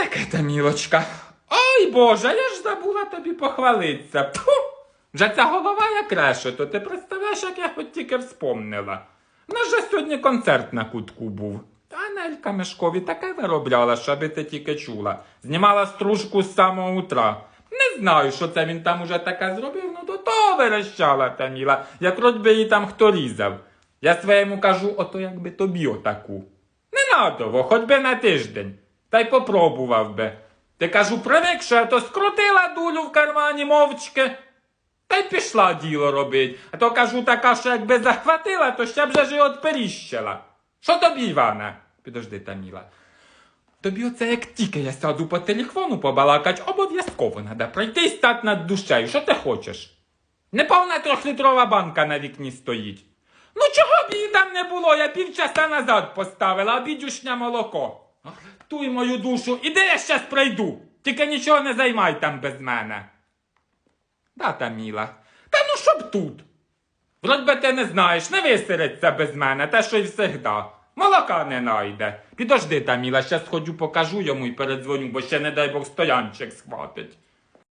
таке, Тамілочка? Ой Боже, я ж забула тобі похвалитися. Тьфу! Вже ця голова як решето, ти представляєш, як я хоч тільки вспомнила. У нас же сьогодні концерт на кутку був. Та Нелька Мешкові таке виробляла, щоби ти тільки чула. Знімала стружку з самого утра. Не знаю, що це він там уже таке зробив, ну до того верещала Таміла, як вроді би її там хто різав. Я своєму кажу, ото якби тобі отаку. Не надово, хоч би на тиждень. Та й попробував би. Ти кажу, привик, що то скрутила дулю в кармані мовчки. Та й пішла діло робить. А то кажу така, що якби захватила, то ще б же ж і. Що тобі, Івана? Підожди, Таміла. Тобі оце як тільки я сяду по телефону побалакать, обов'язково треба пройти і стати над душею. Що ти хочеш? Неповна трьохлітрова банка на вікні стоїть. Ну чого б її там не було? Я півчаса назад поставила, обідюшня молоко. Ах, мою душу, іди я щас прийду. Тільки нічого не займай там без мене. Да, Міла, Та ну щоб тут. Вроді би ти не знаєш, не висериться без мене, те, що й всегда. Молока не найде. Підожди, Таміла, ще сходжу, покажу йому і передзвоню, бо ще, не дай Бог, стоянчик схватить.